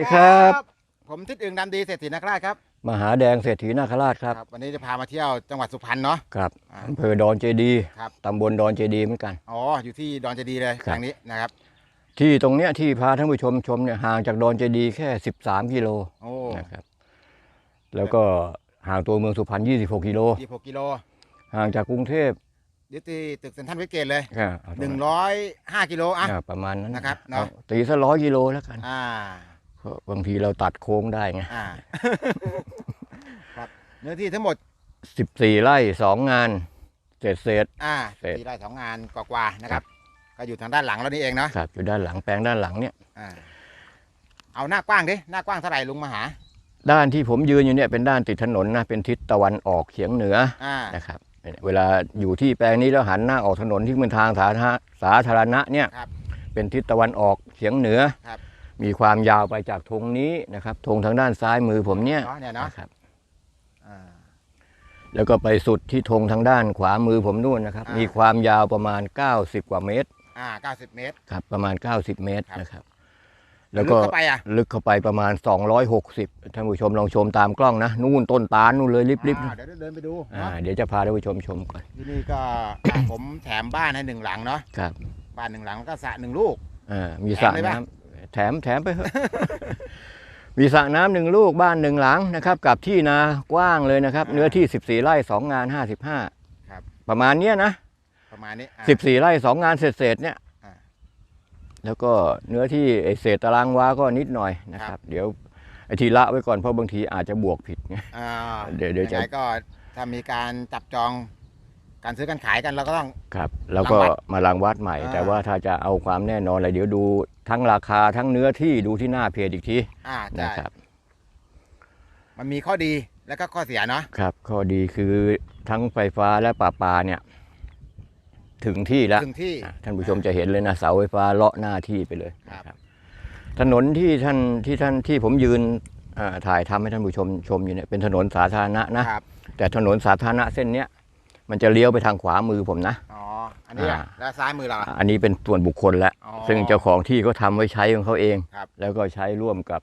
สวัสดีครับ ผมทิศอึ่งดำดีเศรษฐีนักราชครับมหาแดงเศรษฐีนาคราชครับ วันนี้จะพามาเที่ยวจังหวัดสุพรรณเนาะ ครับอ่าอำเภอดอนเจดีย์ครับ ตำบลดอนเจดีย์เหมือนกัน อ๋ออยู่ที่ดอนเจดีย์เลยครับ ทางนี้นะครับ ที่ตรงเนี้ยที่พาท่านผู้ชมชมเนี่ยห่างจากดอนเจดีย์แค่ 13 กิโลโอ้นะครับ แล้วก็ห่างตัวเมืองสุพรรณ26 กิโล ยี่หกกิโลห่างจากกรุงเทพยึดที่ตึกเซ็นทรัลเวสเกตเลยอ่าหนึ่งร้อยห้ากิโลอะ อ่าประมาณนั้นนะครับเนอะเอาตีซะร้อยกิโลแล้วกัน อ่า เพราะบางทีเราตัดโค้งได้ไงอ่า ครับเนื้อที่ทั้งหมด14ไร่2งานเศษเศษ อ่าเสร็จที่ได้สองงานกว่าๆนะครับ ก็อยู่ทางด้านหลังเรานี่เองเนาะๆครับอยู่ด้านหลังแปลงด้านหลังเนี่ย อ่าเอาหน้ากว้างดิหน้ากว้างเท่าไหร่ลุงมาหา ด้านที่ผมยืนอยู่เนี่ยเป็นด้านติดถนนนะเป็นทิศตะวันออกเฉียงเหนืออ่า นะครับเวลาอยู่ที่แปลงนี้แล้วหันหน้าออกถนนที่เป็นทางสาธารณะสาธารณะเนี่ยครับเป็นทิศตะวันออกเฉียงเหนือครับ มีความยาวไปจากธงนี้นะครับธงทางด้านซ้ายมือผมเนี่ยเนาะเนี่ยเนาะนะครับ อ่าแล้วก็ไปสุดที่ธงทางด้านขวามือผมนู่นนะครับอ่ามีมีความยาวประมาณ 90 กว่าเมตรอ่าเก้าสิบเมตร ครับ ประมาณ 90 เมตรครับนะครับ แล้วก็ลึเข้าไปอะ ลึกเข้าไปประมาณ 260ท่านผู้ชมลองชมตามกล้องนะนู่นต้นตาลนู่นเลยริบๆอ่านะเดี๋ยวเดินไปดูอ่าเนาะเดี๋ยวจะพาท่านผู้ชมชมก่อนที่นี่ก็ผมแถมบ้านให้หนึ่งหลังเนาะครับบ้านหนึ่งหลังแล้วก็สระหนึ่งลูก อ่ามีแถสระมเลยปะ น้ำ แถมแถมไปเถอะมีสระน้ำหนึ่งลูกบ้านหนึ่งหลังนะครับ กับที่นากว้างเลยนะครับ เนื้อที่14ไร่สองงาน55ครับ ประมาณเนี้ยนะประมาณนี้อะ14ไร่สองงานเศษๆเนี่ย อ่าแล้วก็เนื้อที่ไอ้เศษตารางวาก็นิดหน่อยนะคครัรับ บ เดี๋ยวไอ้ทีละไว้ก่อนเพราะบางทีอาจจะบวกผิดไง อ่าเดี๋ยวเดี๋ยวจะ งไงก็ถ้ามีการจับจอง การซื้อการขายกันเราก็ต้อง ครับแล้วก็รังวัดมารังวัดใหม่ อ่า แต่ว่าถ้าจะเอาความแน่นอนอะไรเดี๋ยวดูทั้งราคาทั้งเนื้อที่ดูที่หน้าเพจอีกทีอ่าใช่นะครับ มันมีข้อดีแล้วก็ข้อเสียเนาะครับข้อดีคือทั้งไฟฟ้าและป่าปาเนี่ย ถึงที่แล้ว ถึงที่อะท่านผู้ชมจะเห็นเลยนะเสาไฟฟ้าเลาะหน้าที่ไปเลยครับ นะครับ ถนนที่ท่านที่ท่านที่ผมยืนอ่าถ่ายทำให้ท่านผู้ชมชมอยู่เนี่ยเป็นถนนสาธารณะนะ ครับแต่ถนนสาธารณะเส้นเนี้ย มันจะเลี้ยวไปทางขวามือผมนะ อ๋อ อันนี้อะอ่า แล้วซ้ายมือเราอะ อันนี้เป็นส่วนบุคคลแล้วอ๋อซึ่งเจ้าของที่เขาทำไว้ใช้ของเขาเอง ครับ แล้วก็ใช้ร่วมกับ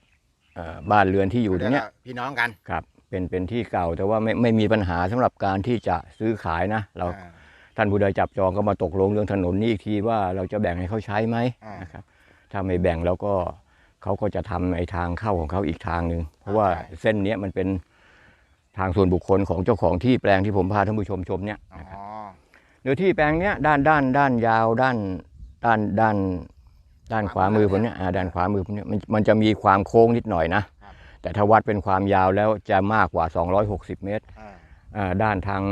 เอ่อบ้านเรือนที่อยู่ตรงเนี้ยแล้วก็พี่น้องกันครับเป็นเป็นที่เก่าแต่ว่าไม่ไม่มีปัญหาสำหรับการที่จะซื้อขายนะเรา อ่า ท่านผู้ใดจับจองก็มาตกลงเรื่องถนนนี้อีกทีว่าเราจะแบ่งให้เขาใช้ไหมอ่าน นะครับ ถ้าไม่แบ่งแล้วก็เขาก็จะทำในทางเข้าของเขาอีกทางหนึ่งเพราะว่าใช่เส้นเนี้ยมันเป็น ทางส่วนบุคคลของเจ้าของที่แปลงที่ผมพาท่านผู้ชมชมเนี่ยอ๋อนะครับเนื้อที่แปลงเนี้ยด้านด้านด้านยาวด้านด้านด้านด้านขวามือผมเนี่ยอ่าด้านขวามือผมเนี่ยมันมันจะมีความโค้งนิดหน่อยนะ แต่ถ้าวัดเป็นความยาวแล้วจะมากกว่า 260 เมตรอ่าอ่าด้านทาง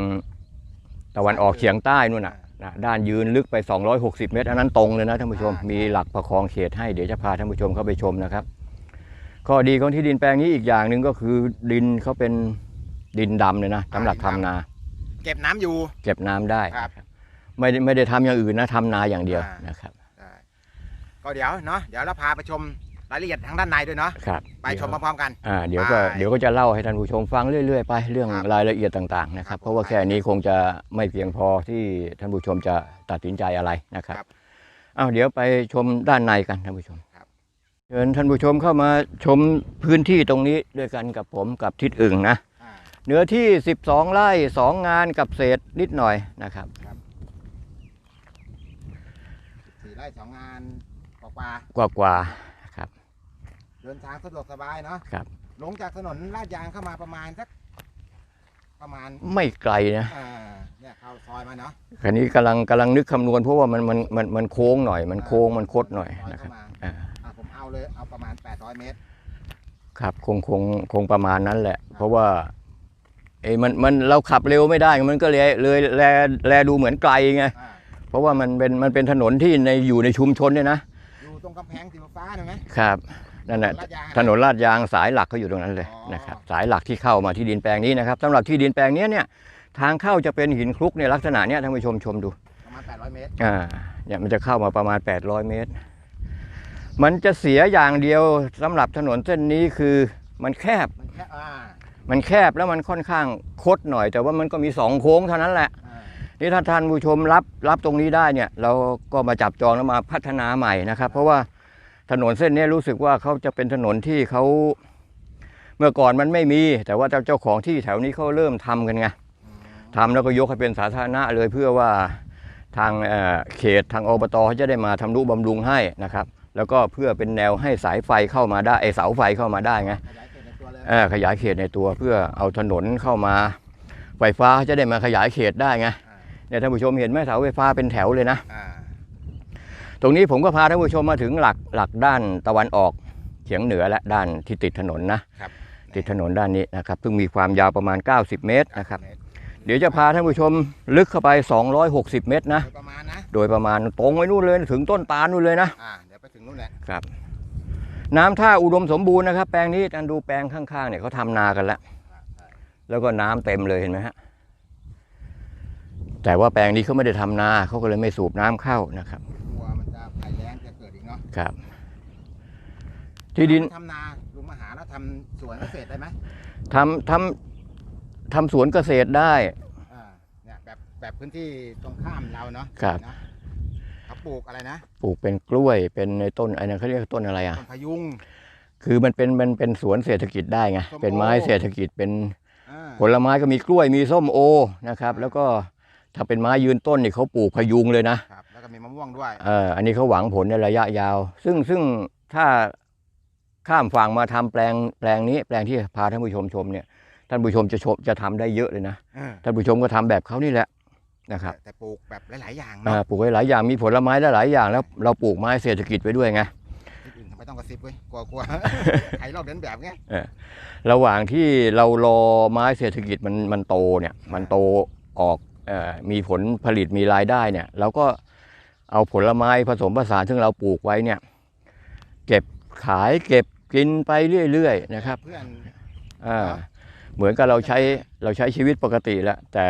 ตะวันออกเฉียงใต้นู่นน่ะนะด้านยืนลึกไป 260 เมตร อันนั้นตรงเลยนะท่านผู้ชมอ่ามีมีหลักประคองเขตให้เดี๋ยวจะพาท่านผู้ชมเข้าไปชมนะครับ ข้อดีของที่ดินแปลงนี้อีกอย่างหนึ่งก็คือดินเขาเป็น ดินดำเลยนะสำหรับทำนา เก็บน้ำอยู่ เก็บน้ำได้ครับนะครับ ไม่ได้ไม่ได้ทำอย่างอื่นนะทำนาอย่างเดียวอ่าน นะครับ ได้ก็เดี๋ยวเนาะเดี๋ยวเราพาไปชมรายละเอียดทางด้านในด้วยเนาะครับไปชมพร้อมๆกัน อ่าเดี๋ยวก็ไปเดี๋ยวก็จะเล่าให้ท่านผู้ชมฟังเรื่อยๆไปเรื่องครับรายละเอียดต่างๆนะครับ ครับเพราะว่าแค่นี้คงจะไม่เพียงพอที่ท่านผู้ชมจะตัดสินใจอะไรนะครับครับเอาเดี๋ยวไปชมด้านในกันท่านผู้ชมครับ เชิญท่านผู้ชมเข้ามาชมพื้นที่ตรงนี้ด้วยกันกับผมกับทิศอึ่งนะอ่า เนื้อที่ 12 ไร่สองงานกับเศษนิดหน่อยนะครับสี่ไร่สองงานกว่ากว่ากว่าๆครับๆเดินทางสะดวกสบายเนาะครับ ลงจากถนนลาดยางเข้ามาประมาณสักประมาณไม่ไกลนะอ่าเนี่ยเข้าซอยมาเนาะคราวนี้กำลังกำลังนึกคำนวณเพราะว่ามันมันมันมันโค้งหน่อย มันโค้งมันคดหน่อยซนะครับเข้ามาอ่าอะผมเอาเลยเอาประมาณ 800 เมตร ครับคงคงคงประมาณนั้นแหละ เพราะว่าเอ้ยมันมันเราขับเร็วไม่ได้มันก็เลยเลยแลแลดูเหมือนไกลไงอ่าเพราะว่ามันเป็นมันเป็นถนนที่ในอยู่ในชุมชนเนี่ยนะอยู่ตรงกำแพงสีฟ้าๆเห็นไหมครับนั่นแหละลาดยางถนนลาดยางสายหลักเขาอยู่ตรงนั้นเลยอ๋อนะครับสายหลักที่เข้ามาที่ดินแปลงนี้นะครับสำหรับที่ดินแปลงเนี้ยเนี่ยทางเข้าจะเป็นหินคลุกในลักษณะเนี้ยท่านผู้ชมชมดูประมาณ800เมตรอ่าเนี่ยมันจะเข้ามาประมาณ 800 เมตร มันจะเสียอย่างเดียวสำหรับถนนเส้นนี้คือมันแคบมันแค่อ่า มันแคบแล้วมันค่อนข้างคดหน่อย แต่ว่ามันก็มีสองโค้งเท่านั้นแหละอ่านี่ถ้าท่านผู้ชมรับรับตรงนี้ได้เนี่ยเราก็มาจับจองแล้วมาพัฒนาใหม่นะครับ เพราะว่าถนนเส้นเนี้ยรู้สึกว่าเขาจะเป็นถนนที่เขาเมื่อก่อนมันไม่มี แต่ว่าเจ้าของที่แถวนี้เขาเริ่มทำกันไงอืมทำแล้วก็ยกให้เป็นสาธารณะเลยเพื่อว่าทางเอ่อเขตทางอบตเขาจะได้มาทำนุบำรุงให้นะครับ แล้วก็เพื่อเป็นแนวให้สายไฟเข้ามาได้ไอเสาไฟเข้ามาได้ไง ขยายเขตในตัวเลยเออขยายเขตในตัวเพื่อเอาถนนเข้ามา ไฟฟ้าจะได้มาขยายเขตได้ไงอ่าเนี่ยท่านผู้ชมเห็นไหมเสาไฟฟ้าเป็นแถวเลยนะอ่าตรงนี้ผมก็พาท่านผู้ชมมาถึงหลักหลักด้านตะวันออกเฉียงเหนือและด้านที่ติดถนนนะครับติดถนนด้านนี้นะครับซึ่งมีความยาวประมาณ 90 เมตรนะครับเมตรเดี๋ยวจะพาท่านผู้ชมลึกเข้าไป 260 เมตรนะโดยประมาณนะโดยประมาณตรงไว้นู่นเลยถึงต้นตาลนู่นเลยนะอ่าเดี๋ยวไปถึงนู่นแหละครับ น้ำท่าอุดมสมบูรณ์นะครับ แปลงนี้ท่านดูแปลงข้างๆเนี่ยเขาทำนากันแล้วอ่าใช่แล้วก็น้ำเต็มเลยเห็นไหมฮะ แต่ว่าแปลงนี้เขาไม่ได้ทำนาเขาก็เลยไม่สูบน้ำเข้านะครับกลัวมันจะภัยแล้งจะเกิดอีกเนาะ ครับ ที่ดินทำนาลุงมาหาแล้วทำสวนเกษตรได้ไหมทำทำทำสวนเกษตรได้อ่าเนี่ยแบบแบบพื้นที่ตรงข้ามเราเนาะ ครับนะเขา ปลูกอะไรนะปลูกเป็นกล้วยเป็นในต้นอะไรนะเขาเรียกต้นอะไรอะต้นพะยุง คือมันเป็นมันเป็นสวนเศรษฐกิจได้ไงส้มโอ เป็นไม้เศรษฐกิจเป็นอ่าผลไม้ก็มีกล้วยมีส้มโอนะครับ แล้วก็ถ้าเป็นไม้ยืนต้นนี่เขาปลูกพยุงเลยนะครับ แล้วก็มีมะม่วงด้วย เอออันนี้เขาหวังผลในระยะยาว ซึ่งซึ่งถ้าข้ามฝั่งมาทำแปลงแปลงนี้ แปลงที่พาท่านผู้ชมชมเนี่ยท่านผู้ชมจะชมจะทำได้เยอะเลยนะ เออท่านผู้ชมก็ทำแบบเขานี่แหละ นะครับแต่ปลูกแบบหลายๆอย่างอ่าเนาะปลูกไว้หลายอย่างมีผลไม้ได้หลายอย่าง แล้วเราปลูกไม้เศรษฐกิจไว้ด้วยไงที่อื่นทำไมต้องกระซิบเว้ยกลัวกลัวใครลอกเลียนแบบไงระหว่างที่เรารอไม้เศรษฐกิจมันมันโตเนี่ย มันโตออกเอ่อมีผลผลิตมีรายได้เนี่ยเราก็เอาผลไม้ผสมผสานซึ่งเราปลูกไว้เนี่ย เก็บขายเก็บกินไปเรื่อยๆนะครับเพื่อนอ่าเนอะเหมือนกับเราใช้เราใช้ชีวิตปกติแล้วแต่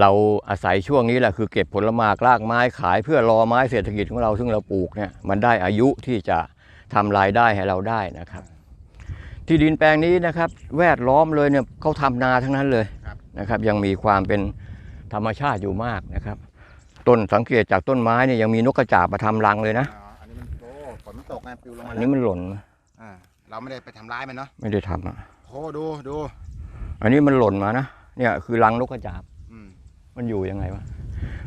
เราอาศัยช่วงนี้แหละคือเก็บผลไม้รากไม้ขายเพื่อรอไม้เศรษฐกิจของเราซึ่งเราปลูกเนี่ยมันได้อายุที่จะทำรายได้ให้เราได้นะครับ ที่ดินแปลงนี้นะครับ แวดล้อมเลยเนี่ยเขาทำนาทั้งนั้นเลยครับนะครับ ยังมีความเป็นธรรมชาติอยู่มากนะครับ ต้นสังเกตจากต้นไม้เนี่ยยังมีนกกระจาบมาทำรังเลยนะอ๋ออันนี้มันโอ้ฝนมันตกไงปลิวลงมาอันแล้วนี้มันหล่นอ่าเราไม่ได้ไปทำร้ายมันเนาะไม่ได้ทำอะโอ้ดูดูอันนี้มันหล่นมานะเนี่ยคือรังนกกระจาบอื มมันอยู่ยังไงวะ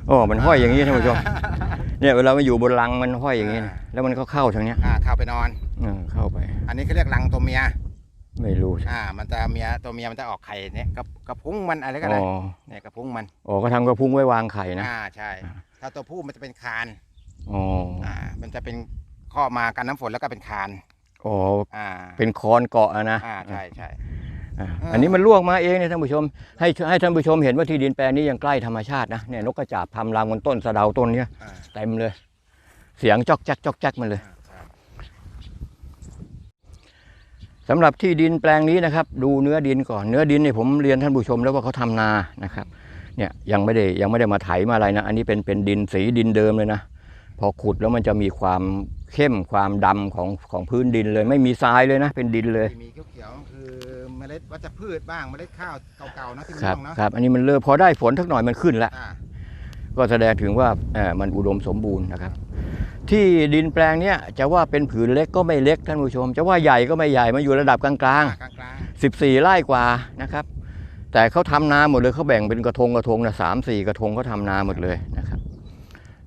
โอ้มันห้อยอย่างนี้ท่านผู้ชมเนี่ยเวลามันอยู่บนรังมันห้อยอย่างนี้นะแล้วมันก็เข้าทางเนี้ยอ่าเข้าไปนอนเออเข้าไป อันนี้เขาเรียกรังตัวเมีย ไม่รู้อ่า มันจะเมียตัวเมียมันจะออกไข่เนี่ยกระกระพุ้งมันอะไรก็อ๋ได้อเนี่ยกระพุ้งมันอ๋อก็ทำกระพุ้งไว้วางไข่นะอ่าใช่ ถ้าตัวผู้มันจะเป็นคานอ๋ออ่า มันจะเป็นข้อมากันน้ำฝนแล้วก็เป็นคานอ๋ออ่าเป็นคอนเกาะอะนะอ่าใช่ใช่ อ่าอ่าอันนี้มันลวกมาเองเนี่ยท่านผู้ชม ให้ให้ท่านผู้ชมเห็นว่าที่ดินแปลงนี้ยังใกล้ธรรมชาตินะเนี่ยนกกระจาบทำรังบนต้นสะเดาต้นเนี้ยอ่าเต็มเลย เสียงจอกแจ๊กจอกแจ๊กมันเลยอ่าใช่สำหรับที่ดินแปลงนี้นะครับ ดูเนื้อดินก่อนเนื้อดินเนี่ยผมเรียนท่านผู้ชมแล้วว่าเขาทำนานะครับเนี่ยยังไม่ได้ยังไม่ได้มาไถมาอะไรนะ อันนี้เป็นเป็นดินสีดินเดิมเลยนะ พอขุดแล้วมันจะมีความเข้มความดำของของพื้นดินเลย ไม่มีทรายเลยนะ เป็นดินเลย ที่มีเขียวๆคือเมล็ดวัชพืชบ้างเมล็ดข้าวเก่าๆนะที่มันครับร่วงเนาะครับ อันนี้มันเริ่มพอได้ฝนทักหน่อยมันขึ้นแล้วอ่าก็แสดงถึงว่าเอ่อมันอุดมสมบูรณ์นะครับ ที่ดินแปลงเนี้ยจะว่าเป็นผืนเล็กก็ไม่เล็กท่านผู้ชม จะว่าใหญ่ก็ไม่ใหญ่มันอยู่ระดับกลางกลางกลางๆ 14 ไร่กว่านะครับ แต่เขาทำนาหมดเลยเขาแบ่งเป็นกระทงกระทงนะสามสี่กระทงเขาทำนาหมดเลยนะครับ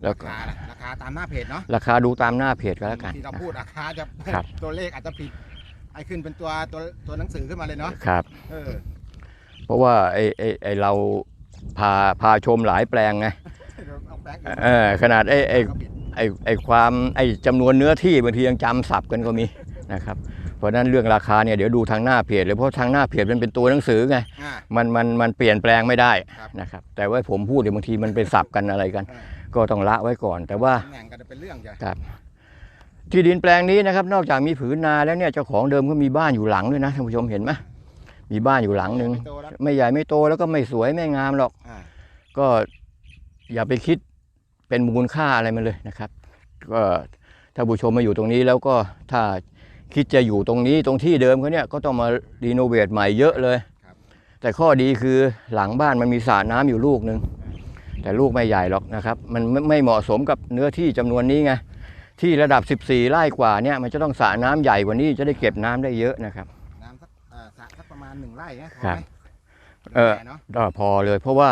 แล้วราก็คาล่ะราคาตามหน้าเพจเนาะราคาดูตามหน้าเพจก็แล้วกันที่เราพูดราคาจะครับ ตัวเลขอาจจะผิด ไอ้ขึ้นเป็นตัวตัวตัวหนังสือขึ้นมาเลยเนาะครับ เออเพราะว่าไอ้ไอ้ไอ้เราพาพาชมหลายแปลงไงเอาแบงค์เออขนาดไอ้ไอ้ก็ผิดไอ้ไอ้ความไอ้จำนวนเนื้อที่บางทียังจำสับกันก็มีนะครับเพราะฉะนั้นเรื่องราคาเนี่ยเดี๋ยวดูทางหน้าเพจเลยเพราะทางหน้าเพจมันเป็นตัวหนังสือไงอ่า มันมันมันเปลี่ยนแปลงไม่ได้ครับ นะครับแต่ว่าผมพูดเดี๋ยวบางทีมันเป็นสับกันอะไรกันเออก็ต้องละไว้ก่อน แต่ว่า ตำแหน่งกันเป็นเรื่องจ้ะ ที่ดินแปลงนี้นะครับ นอกจากมีผืนนาแล้วเนี่ยเจ้าของเดิมก็มีบ้านอยู่หลังด้วยนะท่านผู้ชมเห็นไหมมีบ้านอยู่หลังหนึ่งโตแล้วไม่ใหญ่ไม่โตแล้วก็ไม่สวยไม่งามหรอกอ่าก็อย่าไปคิดเป็นมูลค่าอะไรมันเลยนะครับ ก็ถ้าผู้ชมมาอยู่ตรงนี้แล้วก็ถ้าคิดจะอยู่ตรงนี้ตรงที่เดิมเขาเนี่ยก็ต้องมารีโนเวทใหม่เยอะเลย แต่ข้อดีคือหลังบ้านมันมีสระน้ำอยู่ลูกหนึ่งแต่ลูกไม่ใหญ่หรอกนะครับ มันไม่ไม่เหมาะสมกับเนื้อที่จำนวนนี้ไง ที่ระดับ 14 ไร่กว่าเนี่ยมันจะต้องสระน้ำใหญ่กว่านี้จะได้เก็บน้ำได้เยอะนะครับ น้ำสักเอ่อสระสักประมาณหนึ่งไร่นะพอครับไหมเออแน่เนาะก็พอเลยเพราะว่า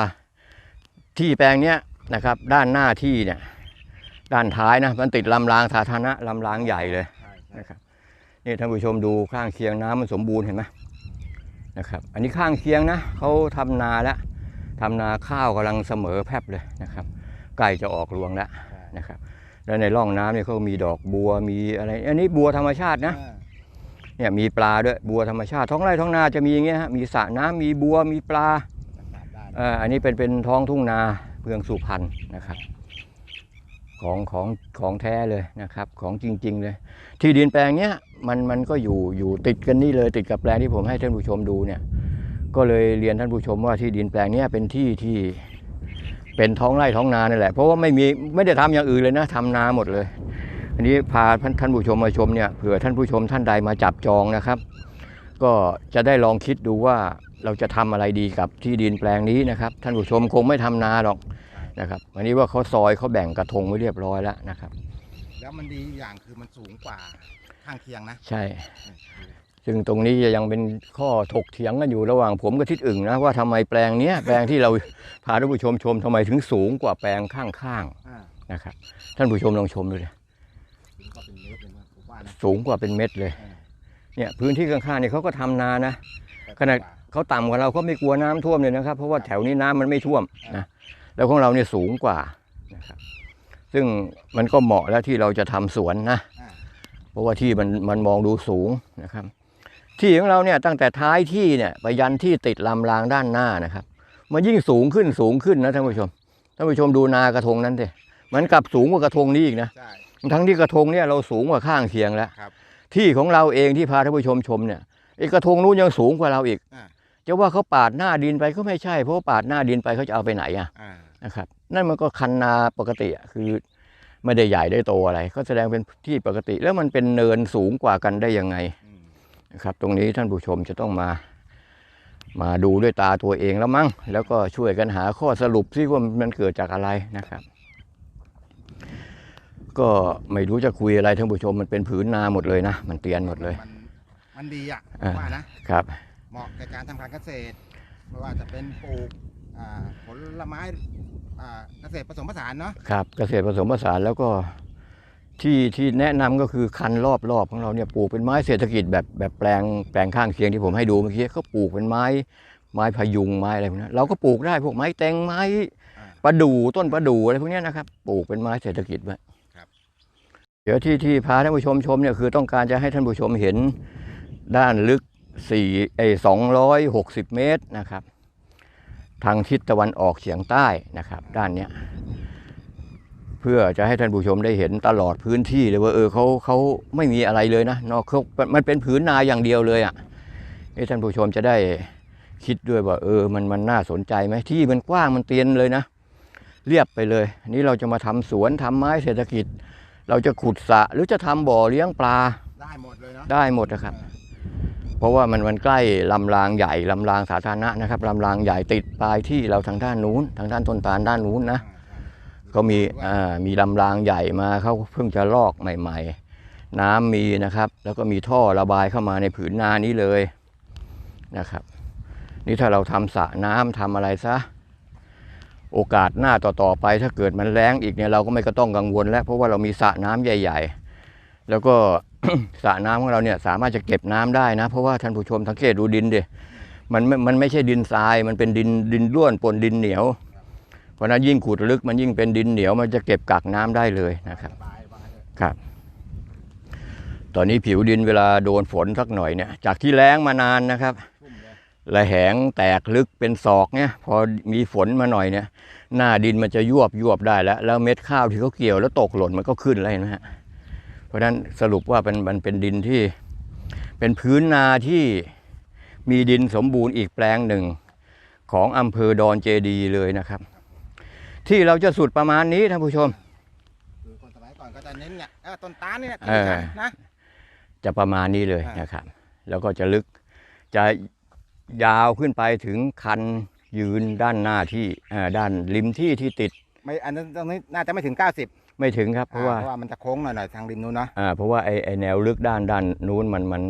ที่แปลงเนี้ยนะครับ ด้านหน้าที่เนี่ย ด้านท้ายนะมันติดลำรางสาธารณะลำรางใหญ่เลยใช่ใช่นะครับนี่ท่านผู้ชมดูข้างเคียงน้ำมันสมบูรณ์เห็นไหมนะครับ อันนี้ข้างเคียงนะเขาทำนาแล้วทำนาข้าวกำลังเสมอแพรบเลยนะครับใกล้จะออกรวงแล้ว ใช่นะครับ แล้วในร่องน้ำเนี่ยเขามีดอกบัวมีอะไร อันนี้บัวธรรมชาตินะเออเนี่ยมีปลาด้วยบัวธรรมชาติ ท้องไร่ท้องนาจะมีอย่างเงี้ยฮะมีสระน้ำมีบัวมีปลาตัดได้เอ่ออันนี้เป็นเป็นท้องทุ่งนาเมืองสุพรรณนะครับ ของของของแท้เลยนะครับ ของจริง ๆ เลย ที่ดินแปลงเนี้ยมันมันก็อยู่อยู่ติดกันนี่เลยติดกับแปลงที่ผมให้ท่านผู้ชมดูเนี่ย ก็เลยเรียนท่านผู้ชมว่าที่ดินแปลงเนี้ยเป็นที่ที่ เป็นท้องไร่ท้องนานี่แหละเพราะว่าไม่มีไม่ได้ทำอย่างอื่นเลยนะทำนาหมดเลย อันนี้พาท่านท่านผู้ชมมาชมเนี่ยเผื่อท่านผู้ชมท่านใดมาจับจองนะครับ ก็จะได้ลองคิดดูว่าเราจะทำอะไรดีกับที่ดินแปลงนี้นะครับ ท่านผู้ชมคงไม่ทำนาหรอกนะครับอันนี้ว่าเขาซอยเขาแบ่งกระทงไว้เรียบร้อยแล้วนะครับ แล้วมันดีอย่างคือมันสูงกว่าข้างเคียงนะ ใช่อืม ซึ่งตรงนี้จะยังเป็นข้อถกเถียงกันอยู่ระหว่างผมกับทิศอึ่งนะว่าทำไมแปลงเนี้ยแปลงที่เราพาท่านผู้ชมชมทำไมถึงสูงกว่าแปลงข้างอ่าๆนะครับท่านผู้ชมลองชมดูเลยถึงก็เป็นเมตรเลยนะผมว่านะสูงกว่าเป็นเม็ดเลยเออเนี่ยพื้นที่ข้างๆเนี่ยเขาก็ทำนานะแต่ขนาดกว่เขาต่ำกว่าเราเขาไม่กลัวน้ำท่วมเลยนะครับ เพราะว่าแถวนี้น้ำมันไม่ท่วมนะแล้วของเราเนี่ยสูงกว่านะครับซึ่งมันก็เหมาะแล้วที่เราจะทำสวนนะอ่าเพราะว่าที่มันมันมองดูสูงนะครับ ที่ของเราเนี่ยตั้งแต่ท้ายที่เนี่ยไปยันที่ติดลำรางด้านหน้านะครับ มันยิ่งสูงขึ้นสูงขึ้นนะท่านผู้ชมท่านผู้ชมดูนากระทงนั้นสิมันกลับสูงกว่ากระทงนี้อีกนะใช่ทั้งที่กระทงเนี่ยเราสูงกว่าข้างเคียงแล้วครับ ที่ของเราเองที่พาท่านผู้ชมชมเนี่ยไอ้กระทงนู้นยังสูงกว่าเราอีกอ่า จะว่าเขาปาดหน้าดินไปก็ไม่ใช่เพราะว่าปาดหน้าดินไปเขาจะเอาไปไหนอะ อ่านะครับนั่นมันก็คันนาปกติอะคือไม่ได้ใหญ่ได้โตอะไร ก็แสดงเป็นที่ปกติ แล้วมันเป็นเนินสูงกว่ากันได้ยังไงอืม นะครับ ตรงนี้ท่านผู้ชมจะต้องมา มาดูด้วยตาตัวเองแล้วมั้งแล้วก็ช่วยกันหาข้อสรุปที่ว่ามันเกิดจากอะไรนะครับ ก็ไม่รู้จะคุยอะไรท่านผู้ชมมันเป็นผืนนาหมดเลยนะมันเตียนหมดเลยมันมันดีอะผอ่ามว่านะครับเหมาะกับการทำการเกษตรไม่ว่าจะเป็นปลูกอ่าผลไม้อ่าเกษตรผสมผสานเนาะครับเกษตรผสมผสานแล้วก็ ที่ที่แนะนำก็คือคันรอบรอบของเราเนี่ยปลูกเป็นไม้เศรษฐกิจแบบแบบแปลงแปลงข้างเคียงที่ผมให้ดูเมื่อกี้เขาปลูกเป็นไม้ไม้พยุงไม้อะไรพวกนี้เราก็ปลูกได้พวกไม้แตงไม้อ่าประดู่ต้นประดู่อะไรพวกเนี้ยนะครับ ปลูกเป็นไม้เศรษฐกิจไว้ครับเดี๋ยวที่ที่พาท่านผู้ชมชมเนี่ยคือต้องการจะให้ท่านผู้ชมเห็นด้านลึกสี่ไอสองร้อยหกสิบเมตรนะครับ ทางทิศตะวันออกเฉียงใต้นะครับ ด้านเนี้ย เพื่อจะให้ท่านผู้ชมได้เห็นตลอดพื้นที่เลยว่าเออเขาเขาไม่มีอะไรเลยนะนอกเขามันเป็นผืนนาอย่างเดียวเลยอะให้ท่านผู้ชมจะได้คิดด้วยว่าเออมันมันน่าสนใจไหมที่มันกว้างมันเตียนเลยนะ เรียบไปเลยอันนี้เราจะมาทำสวนทำไม้เศรษฐกิจ เราจะขุดสระหรือจะทำบ่อเลี้ยงปลาได้หมดเลยเนาะได้หมดนะครับ เพราะว่ามันมันใกล้ลำรางใหญ่ลำรางสาธารณะนะครับลำรางใหญ่ติดปลายที่เราทางด้านนู้น ทางด้านต้นตาลด้านนู้นนะอ่าใช่ ก็มีอ่ามีลำรางใหญ่มาเขาเพิ่งจะลอกใหม่ ๆ น้ำมีนะครับ แล้วก็มีท่อระบายเข้ามาในผืนนานี้เลยนะครับ นี่ถ้าเราทำสระน้ำทำอะไรซะโอกาสหน้าต่อๆไป ถ้าเกิดมันแรงอีกเนี่ยเราก็ไม่ก็ต้องกังวลแล้ว เพราะว่าเรามีสระน้ำใหญ่ ๆ แล้วก็สระน้ำของเราเนี่ยสามารถจะเก็บน้ำได้นะ เพราะว่าท่านผู้ชมสังเกตดูดินดิมันไม่มันไม่ใช่ดินทรายมันเป็นดินดินร่วนปนดินเหนียว ราะนั้นยิ่งขุดลึกมันยิ่งเป็นดินเหนียวมันจะเก็บกักน้ำได้เลยนะครับครับ ตอนนี้ผิวดินเวลาโดนฝนสักหน่อยเนี่ย จากที่แล้งมานานนะครับลยระแหงแตกลึกเป็นศอกเนี่ย พอมีฝนมาหน่อยเนี่ย หน้าดินมันจะยวบยวบได้แล้ว แล้วเม็ดข้าวที่เขาเกี่ยวแล้วตกหล่นมันก็ขึ้นแล้วเห็นไหมฮะเพราะฉะนั้นสรุปว่าเป็นมันเป็นดินที่ เป็นพื้นนาที่มีดินสมบูรณ์อีกแปลงหนึ่งของอำเภอดอนเจดีย์เลยนะครับ ที่เราจะสุดประมาณนี้ท่านผู้ชม คือคนสมัยก่อนก็จะเน้นเนี่ยเออต้นตาลนี่นะเออนะ จะประมาณนี้เลยอ่านนะครับ แล้วก็จะลึกจะยาวขึ้นไปถึงคันยืนด้านหน้าที่อ่าด้านริมที่ที่ติดไม่อันนั้นตรงนี้น่าจะไม่ถึง 90ไม่ถึงครับ เพอ่าราะว่าเพราะว่ามันจะโค้งหน่อยๆทางริมนู้นเนาะอ่าเพราะว่าไอไอแนวลึกด้านด้านนู้นมันมัน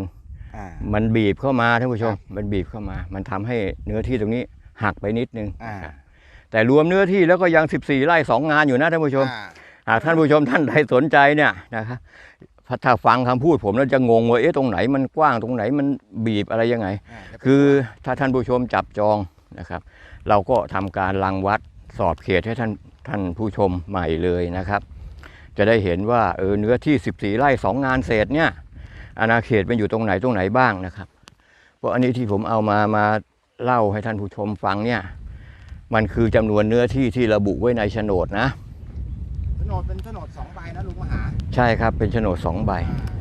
อ่า มันบีบเข้ามาท่านผู้ชมครับมันบีบเข้ามา มันทำให้เนื้อที่ตรงนี้หักไปนิดนึงอ่านะครับ แต่รวมเนื้อที่แล้วก็ยัง 14ไร่สองงานอยู่นะท่านผู้ชมอ่าหากท่านผู้ชมท่านใดสนใจเนี่ยนะครับถ้าฟังคำพูดผมแล้วจะงงว่าเอ๊ะตรงไหนมันกว้างตรงไหนมันบีบอะไรยังไงอ่าเดี๋ยวไปคือถ้าท่านผู้ชมจับจองนะครับ เราก็ทำการรังวัดสอบเขตให้ท่านท่านผู้ชมใหม่เลยนะครับ จะได้เห็นว่าเออเนื้อที่ 14 ไร่สองงานเศษเนี่ยอาณาเขตมันอยู่ตรงไหนตรงไหนบ้างนะครับ เพราะอันนี้ที่ผมเอามามาเล่าให้ท่านผู้ชมฟังเนี่ย มันคือจำนวนเนื้อที่ที่ระบุไว้ในโฉนดนะโฉนดเป็นโฉนดสองใบนะลุงมหาใช่ครับเป็นโฉนดสองใบอ่า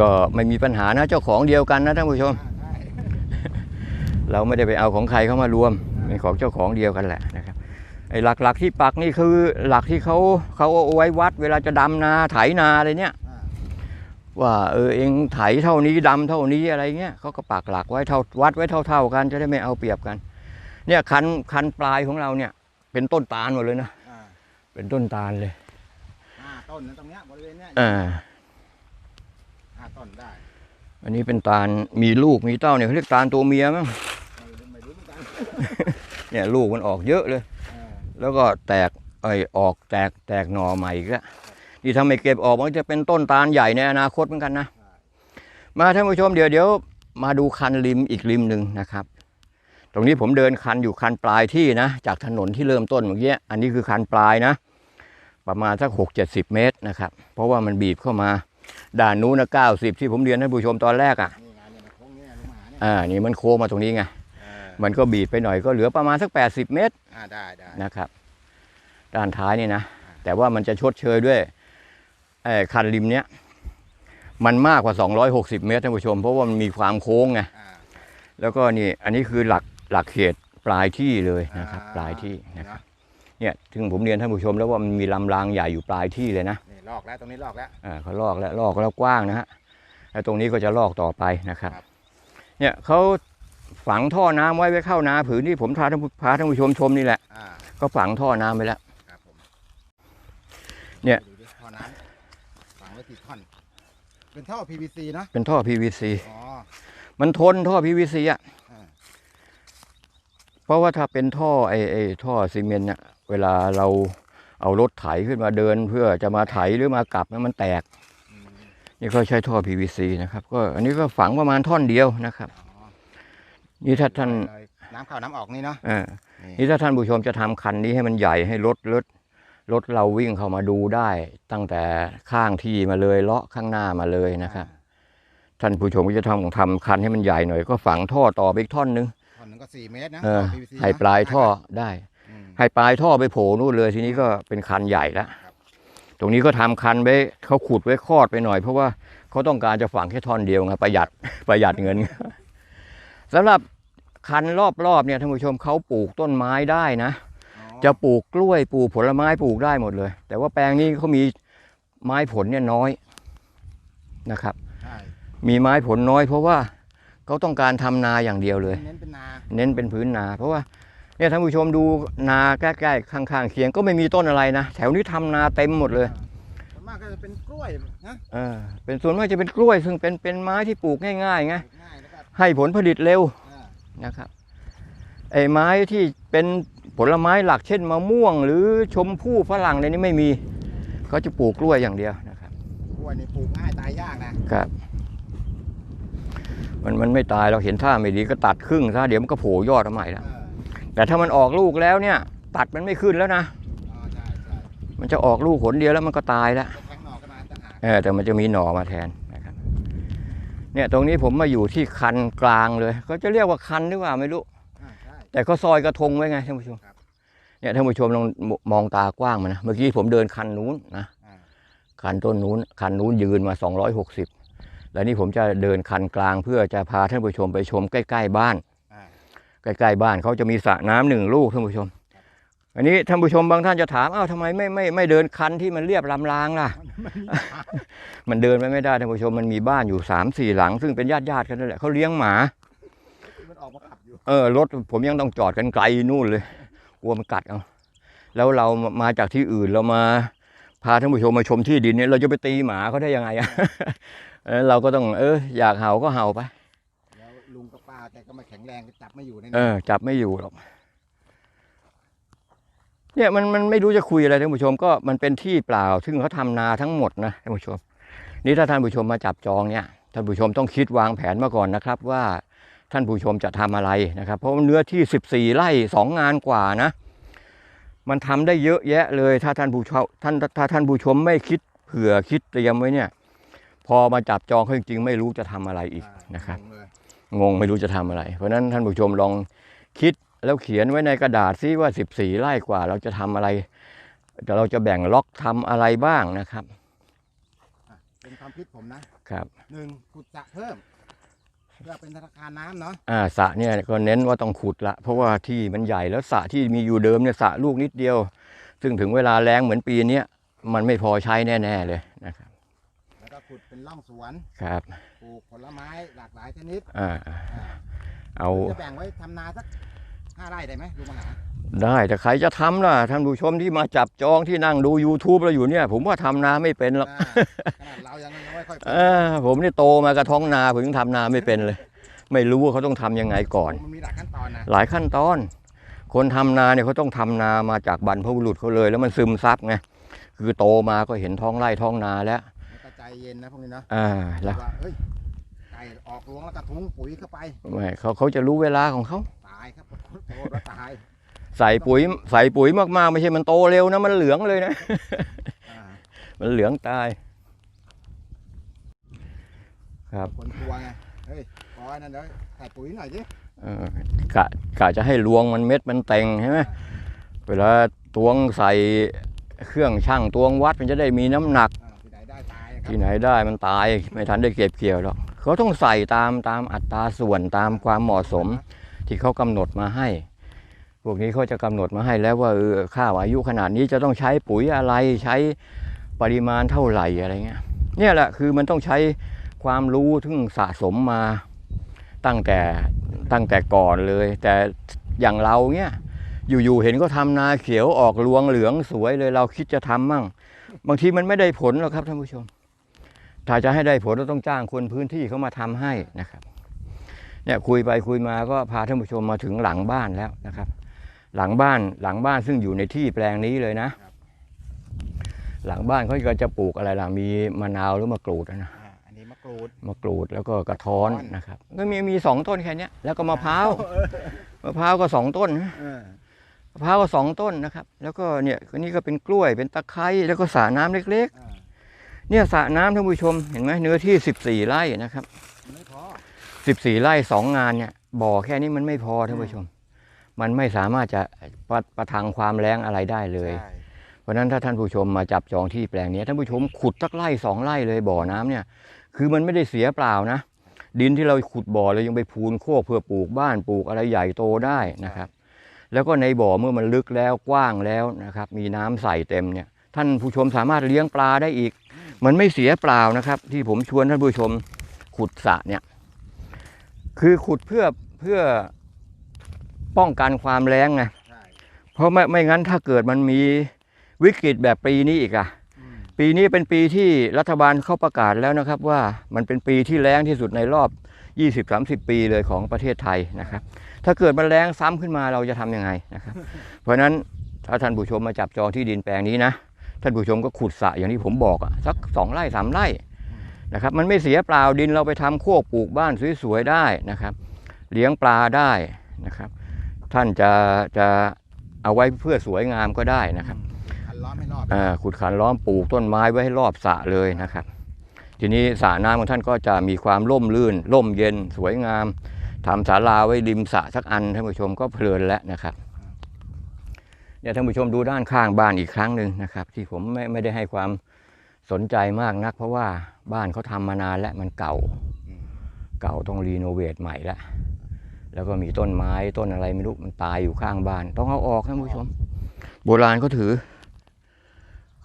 ก็ไม่มีปัญหานะเจ้าของเดียวกันนะท่านผู้ชมอ่าใช่เราไม่ได้ไปเอาของใครเข้ามารวมเป็นของเจ้าของเดียวกันแหละนะครับไอ้หลักๆที่ปักนี่คือหลักที่เขาเขาเอาไว้วัด เวลาจะดำนาไถนาอะไรเนี่ยอ่าว่าเออเองไถเท่านี้ดำเท่านี้อะไรเงี้ยเขาก็ปักหลักไว้เท่าวัดไว้เท่า ๆกันจะได้ไม่เอาเปรียบกัน เนี่ยคันคันปลายของเราเนี่ย เป็นต้นตาลหมดเลยนะอ่าเป็นต้นตาลเลยห้าต้นนะตรงเนี้ยบริเวณเนี้ยอ่าห้าต้นได้อันนี้เป็นตาลมีลูกมีเต้าเนี่ยเขาเรียกตาลตัวเมียมั้งไม่รู้ไม่รู้เหมือนกันเนี่ยลูกมันออกเยอะเลย เออแล้วก็แตกไอยออกแตกแตกหน่อใหม่อีกแล้วนี่ถ้าไม่เก็บออกมันจะเป็นต้นตาลใหญ่ในอนาคตเหมือนกันนะ มาท่านผู้ชมเดี๋ยวเดี๋ยวมาดูคันริมอีกริมหนึ่งนะครับ ตรงนี้ผมเดินคันอยู่คันปลายที่นะ จากถนนที่เริ่มต้นเมื่อกี้อันนี้คือคันปลายนะ ประมาณสักหกเจ็ดสิบเมตรนะครับ เพราะว่ามันบีบเข้ามาด่านนู้นนะเก้าสิบที่ผมเรียนท่านผู้ชมตอนแรกอะนี่ไงเนี่ยมันโค้งเนี่ยลุงมหาเนี่ยอ่านี่มันโค้งมาตรงนี้ไงเออมันก็บีบไปหน่อยก็เหลือประมาณสัก80เมตรอ่าได้ได้นะครับ ด้านท้ายนี่นะ แต่ว่ามันจะชดเชยด้วยไอ้คันริมเนี้ยมันมากกว่า 260 เมตรท่านผู้ชม เพราะว่ามันมีความโค้งไงอ่าแล้วก็นี่อันนี้คือหลัก หลักเขตปลายที่เลยนะครับอ่าปลายที่นะครับเนาะเนี่ยถึงผมเรียนท่านผู้ชมแล้วว่ามันมีลำรางใหญ่อยู่ปลายที่เลยนะนี่ลอกแล้วตรงนี้ลอกแล้วอ่าเขาลอกแล้วลอกแล้วกว้างนะฮะแล้วตรงนี้ก็จะลอกต่อไปนะครับครับเนี่ยเขาฝังท่อน้ำไว้ไว้เข้านาผืนที่ผมพาท่านผู้พาท่านผู้ชมชมนี่แหละอ่าก็ฝังท่อน้ำไปแล้วครับผมเนี่ยดูดิท่อน้ำฝังไว้กี่ท่อนเป็นท่อ PVC เนอะเป็นท่อ PVC อ๋อมันทนท่อ PVC อะอ่า เพราะว่าถ้าเป็นท่อไอ้ไอ้ท่อซีเมนต์เนี่ยเวลาเราเอารถไถขึ้นมาเดิน เพื่อจะมาไถหรือมากลับเนี่ยมันแตกอืมนี่ก็ใช้ท่อ PVC นะครับ ก็อันนี้ก็ฝังประมาณท่อนเดียวนะครับอ๋อนี่ถ้าท่านเลยน้ำเข้าน้ำออกนี่เนาะอ่านี่นี่ถ้าท่านผู้ชมจะทำคันนี้ให้มันใหญ่ให้รถรถรถเราวิ่งเข้ามาดูได้ ตั้งแต่ข้างที่มาเลยเลาะข้างหน้ามาเลยนะครับท่านผู้ชมก็จะทำทำคันให้มันใหญ่หน่อย ก็ฝังท่อต่อไปอีกท่อนนึง ท่อนหนึงก็สี่เมตรนะเออ ท่อ PVC ให้ปลายท่อได้ อืม ให้ปลายท่อไปโผล่นู่นเลยทีนี้ก็เป็นคันใหญ่แล้วครับ ตรงนี้ก็ทำคันไว้เขาขุดไว้คอดไปหน่อย เพราะว่าเขาต้องการจะฝังแค่ท่อนเดียวไงประหยัด ประหยัดเงิน สำหรับคันรอบๆเนี่ยท่านผู้ชมเขาปลูกต้นไม้ได้นะ อ๋อจะปลูกกล้วยปลูกผลไม้ปลูกได้หมดเลย แต่ว่าแปลงนี้เขามีไม้ผลเนี่ยน้อยนะครับ ใช่มีไม้ผลน้อยเพราะว่า เขาต้องการทำนาอย่างเดียวเลย เน้นเป็นนา เน้นเป็นพื้นนา เพราะว่าเนี่ยท่านผู้ชมดูนาใกล้ๆข้างๆเคียงก็ไม่มีต้นอะไรนะแถวนี้ทำนาเต็มหมดเลยส่วนมากก็จะเป็นกล้วยนะเออเป็นส่วนมากจะเป็นกล้วย ซึ่งเป็นเป็นไม้ที่ปลูกง่ายๆไงปลูกง่ายแล้วก็ให้ผลผลิตเร็วอ่านะครับไอ้ไม้ที่เป็นผลไม้หลักเช่นมะม่วง หรือชมพู่ฝรั่งในนี้ไม่มีเขาจะปลูกกล้วยอย่างเดียวนะครับกล้วยนี่ปลูกง่ายตายยากนะครับ มันมันไม่ตายเราเห็นท่าไม่ดีก็ตัดครึ่งซะเดี๋ยวมันก็โผล่ยอดมาใหม่แล้วเออแต่ถ้ามันออกลูกแล้วเนี่ย ตัดมันไม่ขึ้นแล้วนะอ๋อใช่ใช่มันจะออกลูกผลเดียวแล้วมันก็ตายแล้วจะแทงหน่อกันมาต่างหากเออแต่มันจะมีหน่อมาแทนนะครับเนี่ยตรงนี้ผมมาอยู่ที่คันกลางเลยก็จะเรียกว่าคันหรือว่าไม่รู้อ่าใช่แต่ก็ซอยกระทงไว้ไงท่านผู้ชมครับเนี่ยท่านผู้ชมลองมองตากว้างมานะเมื่อกี้ผมเดินคันนู้นนะอ่าคันต้นนู้นคันนู้นยืนมา260 แล้วนี่ผมจะเดินคันกลางเพื่อจะพาท่านผู้ชมไปชมใกล้ ๆ บ้านอ่าใกล้ๆบ้านเขาจะมีสระน้ำหนึ่งลูกท่านผู้ชม อันนี้ท่านผู้ชมบางท่านจะถามอ้าวทำไมไม่ไม่ไม่เดินคันที่มันเรียบลำรางล่ะ มันเดินไปไม่ได้ท่านผู้ชมมันมีบ้านอยู่สามสี่หลัง ซึ่งเป็นญาติญาติๆกันนั่นแหละเขาเลี้ยงหมามันออกมาขับอยู่เออรถผมยังต้องจอดกันไกลนู่นเลยกลัวมันกัดเอาแล้วเรามาจากที่อื่นเรามาพาท่านผู้ชมมาชมที่ดินเนี่ยเราจะไปตีหมาเขาได้ยังไงอะ เออเราก็ต้อง เอออยากเห่าก็เห่าไปแล้วลุงกับป้าแกก็ไม่แข็งแรงก็จับไม่อยู่ในเอนี้อจับไม่อยู่หรอกเนี่ยมันมันไม่รู้จะคุยอะไรท่านผู้ชมก็มันเป็นที่เปล่า ซึ่งเขาทำนาทั้งหมดนะท่านผู้ชม นี่ถ้าท่านผู้ชมมาจับจองเนี่ยท่านผู้ชมต้องคิดวางแผนมาก่อนนะครับ ว่าท่านผู้ชมจะทำอะไรนะครับ เพราะว่าเนื้อที่ 14ไร่สองงานกว่านะ มันทำได้เยอะแยะเลย ถ้าท่านผู้ชมท่านถ้าท่านผู้ชมไม่คิดเผื่อคิดเตรียมไว้เนี่ย พอมาจับจองเขาจริงๆ ไม่รู้จะทำอะไรอีกนะครับงงเลยงงไม่รู้จะทำอะไร เพราะฉะนั้นท่านผู้ชมลองคิดแล้วเขียนไว้ในกระดาษซิว่า 14ไร่กว่า เราจะทำอะไรแต่เราจะแบ่งล็อกทำอะไรบ้างนะครับอะเป็นความคิดผมนะครับหนึ่งขุดสระเพิ่มเพื่อเป็นธนาคารน้ำเนาะอ่าสระเนี่ยก็เน้นว่าต้องขุดละ เพราะว่าที่มันใหญ่แล้วสระที่มีอยู่เดิมเนี่ยสระลูกนิดเดียว ซึ่งถึงเวลาแรงเหมือนปีเนี้ยมันไม่พอใช้แน่ ๆ เลยนะครับแล้วก็ ขุดเป็นร่องสวนครับปลูกผลไม้หลากหลายชนิดอ่าอ่าเอาจะแบ่งไว้ทำนาสักห้าไร่ได้ไหมลุงมหาได้แต่ใครจะทำล่ะท่านผู้ชมที่มาจับจองที่นั่งดู YouTube เราอยู่เนี่ย ผมว่าทำนาไม่เป็นหรอกอ่าขนาดเรายังไม่ค่อยเป็นเออผมนี่โตมากระท้องนาผมยังทำนาไม่เป็นเลย ไม่รู้ว่าเขาต้องทำยังไงก่อน มันมีหลายขั้นตอนนะหลายขั้นตอน คนทำนาเนี่ยเขาต้องทำนามาจากบรรพบุรุษเขาเลย แล้วมันซึมซับไง คือโตมาก็เห็นท้องไร่ท้องนาแล้วมันก็ใจ เย็นนะพวกนี้เนาะอ่าแล้วว่าเฮ้ยไก่ออกรวงแล้วกระทุ้งปุ๋ยเข้าไปไม่เขาเขาจะรู้เวลาของเขาตายครับโตแล้วตายใส่ปุ๋ยใส่ปุ๋ยมากๆ ไม่ใช่มันโตเร็วนะมันเหลืองเลยนะอ่ามันเหลืองตาย ครับคนกลัวไงเฮ้ยปอยนั่นเดี๋ยวใส่ปุ๋ยหน่อยสิเออกะกะจะให้รวงมันเม็ดมันเต็งใช่ไหมเวลาตวงใส่เครื่องช่างตวงวัดมันจะได้มีน้ำหนักอ่า ที่ไหนได้มันตายไม่ทันได้เก็บเกี่ยวหรอกเขาต้องใส่ตามตามอัตราส่วนตามความเหมาะสมที่เขากำหนดมาให้ พวกนี้เขาจะกำหนดมาให้แล้วว่าเออข้าวอายุขนาดนี้จะต้องใช้ปุ๋ยอะไรใช้ปริมาณเท่าไหร่อะไรเงี้ยเนี่ยแหละคือมันต้องใช้ความรู้ทึ่งสะสมมาตั้งแต่ตั้งแต่ก่อนเลย แต่อย่างเราเนี่ยอยู่ๆเห็นก็ทำนาเขียวออกรวงเหลืองสวยเลยเราคิดจะทำมั่ง บางทีมันไม่ได้ผลหรอกครับท่านผู้ชม ถ้าจะให้ได้ผลเราต้องจ้างคนพื้นที่เขามาทำให้นะครับ เนี่ยคุยไปคุยมาก็พาท่านผู้ชมมาถึงหลังบ้านแล้วนะครับ หลังบ้านหลังบ้านซึ่งอยู่ในที่แปลงนี้เลยนะ หลังบ้านเขาก็จะปลูกอะไรล่ะมีมะนาวหรือมะกรูดนะอ่าอันนี้มะกรูดมะกรูดแล้วก็กระท้อนกระท้อนนะครับก็มีมีสองต้นแค่เนี้ยแล้วก็มะพร้าวมะพร้าวก็สองต้นนะเออมะพร้าวก็สองต้นนะครับ แล้วก็เนี่ยนี่ก็เป็นกล้วยเป็นตะไคร้แล้วก็สระน้ำเล็กๆอ่า เนี่ยสระน้ำท่านผู้ชมเห็นไหมเนื้อที่14ไร่นะครับไม่พอ14ไร่สองงานเนี่ยบ่อแค่นี้มันไม่พอท่านผู้ชม มันไม่สามารถจะประประทังความแรงอะไรได้เลย ใช่เพราะฉะนั้นถ้าท่านผู้ชมมาจับจองที่แปลงนี้ท่านผู้ชมขุดสักไร่สองไร่เลยบ่อน้ำเนี่ย คือมันไม่ได้เสียเปล่านะ ดินที่เราขุดบ่อเรายังไปพูนโคกเพื่อปลูกบ้านปลูกอะไรใหญ่โตได้นะครับ แล้วก็ในบ่อเมื่อมันลึกแล้วกว้างแล้วนะครับ มีน้ำใส่เต็มเนี่ย ท่านผู้ชมสามารถเลี้ยงปลาได้อีก มันไม่เสียเปล่านะครับ ที่ผมชวนท่านผู้ชมขุดสระเนี่ย คือขุดเพื่อเพื่อป้องกันความแรงไงเพราะไม่ไม่งั้นถ้าเกิดมันมีวิกฤตแบบปีนี้อีกอะปีนี้เป็นปีที่รัฐบาลเขาประกาศแล้วนะครับ ว่ามันเป็นปีที่แรงที่สุดในรอบ 20-30 ปีเลยของประเทศไทยนะครับ ถ้าเกิดมันแรงซ้ำขึ้นมาเราจะทำยังไงนะครับ เพราะฉะนั้นถ้าท่านผู้ชมมาจับจองที่ดินแปลงนี้นะ ท่านผู้ชมก็ขุดสระอย่างที่ผมบอกอะสักสองไร่สามไร่นะครับ มันไม่เสียเปล่าดินเราไปทำโคกปลูกบ้านสวยๆได้นะครับ เลี้ยงปลาได้นะครับ ท่านจะจะเอาไว้เพื่อสวยงามก็ได้นะครับคันล้อมให้รอบอ่าขุดขันล้อมปลูกต้นไม้ไว้ให้รอบสระเลยนะครับ ทีนี้สระน้ำของท่านก็จะมีความร่มรื่นร่มเย็นสวยงามทำศาลาไว้ริมสระสักอันท่านผู้ชมก็เพลินแล้วนะครับ เนี่ยท่านผู้ชมดูด้านข้างบ้านอีกครั้งหนึ่งนะครับ ที่ผมไม่ไม่ได้ให้ความสนใจมากนัก เพราะว่าบ้านเขาทำมานานแล้วมันเก่า เก่าต้องรีโนเวทใหม่แล้วแล้วก็มีต้นไม้ต้นอะไรไม่รู้มันตายอยู่ข้างบ้าน ต้องเอาออกท่านผู้ชม โบราณเขาถือ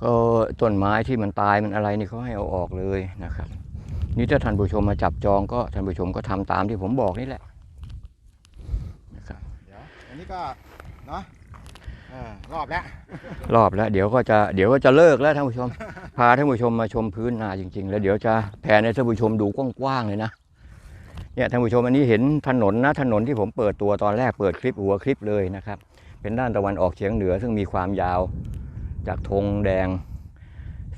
ก็ต้นไม้ที่มันตายมันอะไรนี่เขาให้เอาออกเลยนะครับ นี่ถ้าท่านผู้ชมมาจับจองก็ท่านผู้ชมก็ทำตามที่ผมบอกนี่แหละนะครับเดี๋ยวอันนี้ก็เนาะ เออรอบแล้วรอบแล้ว เดี๋ยวก็จะเดี๋ยวก็จะเลิกแล้วท่านผู้ชม พาท่านผู้ชมมาชมพื้นนาจริง ๆ แล้วเดี๋ยวจะแผ่ให้ท่านผู้ชมดูกว้างๆเลยนะเนี่ยท่านผู้ชมอันนี้เห็นถนนนะถนนที่ผมเปิดตัวตอนแรกเปิดคลิปหัวคลิปเลยนะครับ เป็นด้านตะวันออกเฉียงเหนือ ซึ่งมีความยาวจากธงแดง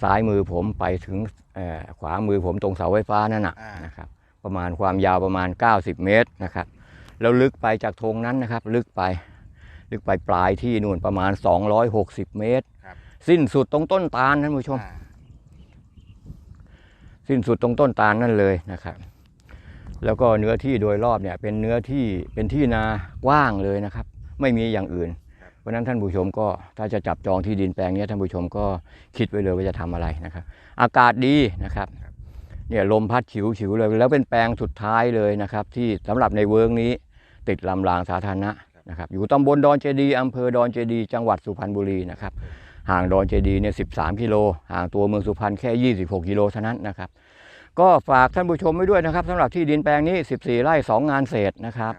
ซ้ายมือผมไปถึงเอ่อขวามือผมตรงเสาไฟฟ้านั่นนะอ่านนะครับ ประมาณความยาวประมาณ 90 เมตรนะครับ แล้วลึกไปจากธงนั้นนะครับ ลึกไป ลึกไปปลายที่นู่นประมาณ 260 เมตรครับสิ้นสุดตรงต้นตาลท่านผู้ชมอ่าสิ้นสุดตรงต้นตาลนั่นเลยนะครับ แล้วก็เนื้อที่โดยรอบเนี่ย เป็นเนื้อที่เป็นที่นากว้างเลยนะครับ ไม่มีอย่างอื่น เพราะฉะนั้นท่านผู้ชมก็ถ้าจะจับจองที่ดินแปลงเนี้ยท่านผู้ชมก็คิดไว้เลยว่าจะทำอะไรนะครับ อากาศดีนะครับเนี่ยลมพัดฉิวฉิวๆเลย แล้วเป็นแปลงสุดท้ายเลยนะครับ ที่สำหรับในเวิร์กนี้ ติดลำรางสาธารณะ นะครับอยู่ตำบลดอนเจดีย์อำเภอดอนเจดีย์จังหวัดสุพรรณบุรีนะครับห่างดอนเจดีย์เนี่ย13กิโลห่างตัวเมืองสุพรรณแค่ 26 กิโลเท่านั้นนะครับ ก็ฝากท่านผู้ชมไว้ด้วยนะครับสำหรับที่ดินแปลงนี้ 14 ไร่2 งานเศษนะครับ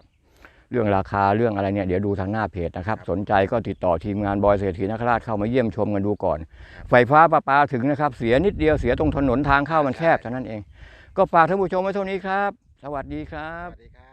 เรื่องราคาเรื่องอะไรเนี่ยเดี๋ยวดูทางหน้าเพจนะครับ สนใจก็ติดต่อทีมงานบอยเศรษฐีนคราชเข้ามาเยี่ยมชมกันดูก่อน ไฟฟ้าประปาถึงนะครับ เสียนิดเดียวเสียตรงถนนทางเข้ามันแคบเท่านั้นเอง ก็ฝากท่านผู้ชมไว้เท่านี้ครับ สวัสดีครับ